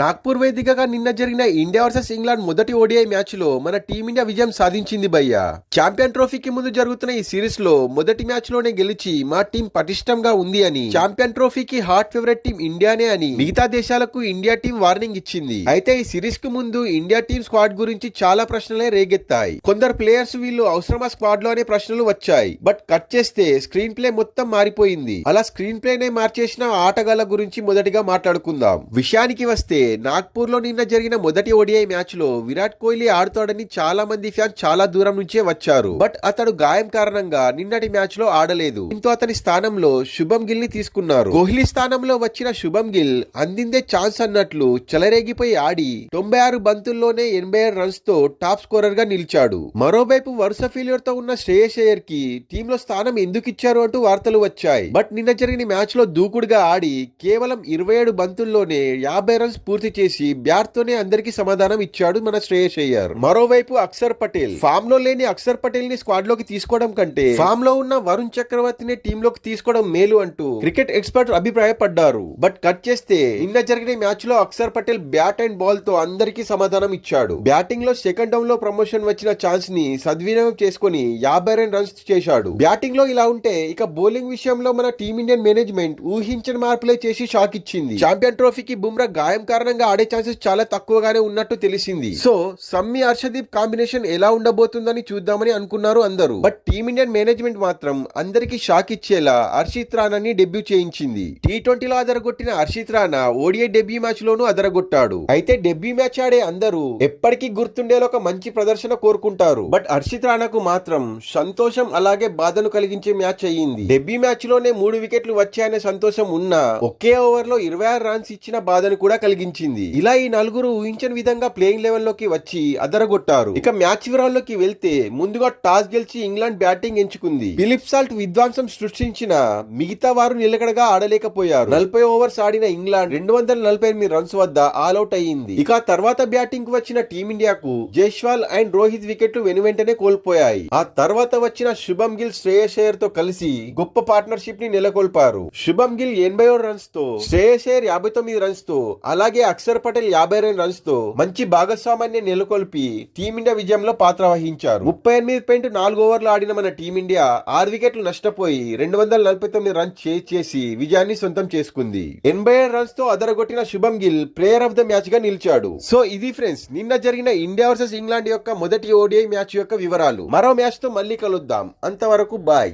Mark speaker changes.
Speaker 1: నాగ్పూర్ వేదికగా నిన్న జరిగిన ఇండియా వర్సెస్ ఇంగ్లాండ్ మొదటి ఓడిఐ మ్యాచ్లో మన టీమిండియా విజయం సాధించింది భయ్య. ఛాంపియన్ ట్రోఫీకి ముందు జరుగుతున్న ఈ సిరీస్లో మొదటి మ్యాచ్లోనే గెలిచి మా టీం పటిష్టంగా ఉంది అని. ఛాంపియన్ ట్రోఫీకి హాట్ ఫేవరెట్ టీం ఇండియానే అని మిగతా దేశాలకు ఇండియా టీం వార్నింగ్ ఇచ్చింది. అయితే ఈ సిరీస్కు ముందు ఇండియా టీం స్క్వాడ్ గురించి చాలా ప్రశ్నలే రేగెత్తాయి. కొందరు ప్లేయర్స్ వీళ్ళు అవసరమా స్క్వాడ్లో అనే ప్రశ్నలు వచ్చాయి. బట్ కట్ చేస్తే స్క్రీన్ ప్లే మొత్తం మారిపోయింది. అలా స్క్రీన్ ప్లే నే మార్చేసిన ఆటగాళ్ళ గురించి మొదటిగా మాట్లాడుకుందాం. విషయానికి వస్తే నాగ్పూర్లో నిన్న జరిగిన మొదటి ఓడిఐ మ్యాచ్లో విరాట్ కోహ్లీ ఆడుతాడని చాలా మంది ఫ్యాన్స్ చాలా దూరం నుంచే వచ్చారు. బట్ అతడు గాయం కారణంగా నిన్నటి మ్యాచ్లో ఆడలేదు. దీంతో అతని స్థానంలో శుభం గిల్ని తీసుకున్నారు. కోహ్లీ స్థానంలో వచ్చిన శుభం గిల్ అందిందే ఛాన్స్ అన్నట్లు చెలరేగిపోయి ఆడి తొంభై ఆరు బంతుల్లోనే ఎనభై ఆరు రన్స్తో టాప్ స్కోరర్గా నిలిచాడు. మరోవైపు వరుస ఫెయిల్యూర్తో ఉన్న శ్రేయస్ అయ్యర్కి టీమ్లో స్థానం ఎందుకు ఇచ్చారు అంటూ వార్తలు వచ్చాయి. బట్ నిన్న జరిగిన మ్యాచ్లో దూకుడుగా ఆడి కేవలం ఇరవై ఏడు బంతుల్లోనే యాభై రన్స్ పూర్తి చేసి బ్యాట్ తోనే అందరికి సమాధానం ఇచ్చాడు మన శ్రేయస్ అయ్యర్. మరోవైపు అక్షర్ పటేల్. ఫామ్లో లేని అక్షర్ పటేల్ని స్క్వాడ్లోకి తీసుకోవడం కంటే ఫామ్లో ఉన్న వరుణ్ చక్రవర్తిని టీమ్లోకి తీసుకోవడం మేలు అంటూ క్రికెట్ ఎక్స్పర్ట్ అభిప్రాయపడ్డారు. బట్ కట్ చేస్తే నిన్న జరిగిన మ్యాచ్లో అక్షర్ పటేల్ బ్యాట్ అండ్ బాల్తో అందరికీ సమాధానం ఇచ్చాడు. బ్యాటింగ్లో సెకండ్ డౌన్లో ప్రమోషన్ వచ్చిన ఛాన్స్ని సద్వినియోగం చేసుకుని యాభై రెండు రన్స్ చేశాడు. బ్యాటింగ్లో ఇలా ఉంటే ఇక బౌలింగ్ విషయంలో మన టీమిండియన్ మేనేజ్మెంట్ ఊహించని మార్పులే చేసి షాక్ ఇచ్చింది. ఛాంపియన్ ట్రోఫీకి బుమ్రా గాయం కారణంగా ఆడే ఛాన్సెస్ చాలా తక్కువగానే ఉన్నట్టు తెలిసింది. సో సమ్మి హర్షదీప్ కాంబినేషన్ ఎలా ఉండబోతుందని చూద్దామని అనుకున్నారు అందరూ. బట్ టీమిండియన్ మేనేజ్మెంట్ మాత్రం అందరికి షాక్ ఇచ్చేలా హర్షిత్ రానాని డెబ్యూ చేయించింది. టీ ట్వంటీలో అదరగొట్టిన Harshit Rana ODI debut match లోనూ అదరగొట్టాడు. అయితే డెబ్యూ మ్యాచ్ ఆడే అందరూ ఎప్పటికీ గుర్తుండేలా ఒక మంచి ప్రదర్శన కోరుకుంటారు. బట్ హర్షిత్ రానాకు మాత్రం సంతోషం అలాగే బాధను కలిగించే మ్యాచ్ అయ్యింది. డెబ్యూ మ్యాచ్లోనే మూడు వికెట్లు వచ్చాయనే సంతోషం ఉన్నా ఒకే ఓవర్లో ఇరవై ఆరు రన్స్ ఇచ్చిన బాధను కూడా కలిగించింది ఇలా ఈ నలుగురు ఊహించని విధంగా ప్లేయింగ్ లెవెల్లోకి వచ్చి అదరగొట్టారు. ఇక మ్యాచ్ వివరాల్లోకి వెళ్తే ముందుగా టాస్ గెలిచి ఇంగ్లాండ్ బ్యాటింగ్ ఎంచుకుంది. ఫిలిప్ సాల్ట్ విధ్వంసం సృష్టించిన మిగతా వారు నిలకడగా ఆడలేకపోయారు. నలభై ఓవర్స్ ఆడిన ఇంగ్లాండ్ రెండు వందల నలభై ఎనిమిది రన్స్ వద్ద ఆల్అౌట్ అయ్యింది. ఇక తర్వాత బ్యాటింగ్కు వచ్చిన టీమిండియాకు జైస్వాల్ అండ్ రోహిత్ వికెట్లు వెను వెంటనే కోల్పోయాయి. ఆ తర్వాత వచ్చిన శుభం గిల్ శ్రేయస్ అయ్యర్తో కలిసి గొప్ప పార్ట్నర్షిప్ని నెలకొల్పారు. శుభం గిల్ ఎనభై ఏడు రన్స్తో శ్రేయస్ అయ్యర్ యాభై తొమ్మిది రన్స్తో అలాగే అక్షర్ పటేల్ యాభై రెండు రన్స్తో మంచి భాగస్వామ్యాన్ని నెలకొల్పి టీమిండియా విజయంలో పాత్ర వహించారు. ముప్పై ఎనిమిది పాయింట్ నాలుగు ఓవర్లు ఆడిన మన టీమిండియా ఆరు వికెట్లు నష్టపోయి రెండు వందల నలభై తొమ్మిది రన్స్ చేసి విజయాన్ని సొంతం చేసుకుంది. ఎనభై ఏడు రన్స్తో అదరగొట్టిన Shubham Gill player of the మ్యాచ్గా నిలిచాడు. సో ఇది ఫ్రెండ్స్ నిన్న జరిగిన ఇండియా వర్సెస్ ఇంగ్లాండ్ యొక్క మొదటి ఓడిఐ మ్యాచ్ యొక్క వివరాలు. మరో మ్యాచ్తో మళ్ళీ కలుద్దాం. అంతవరకు బాయ్.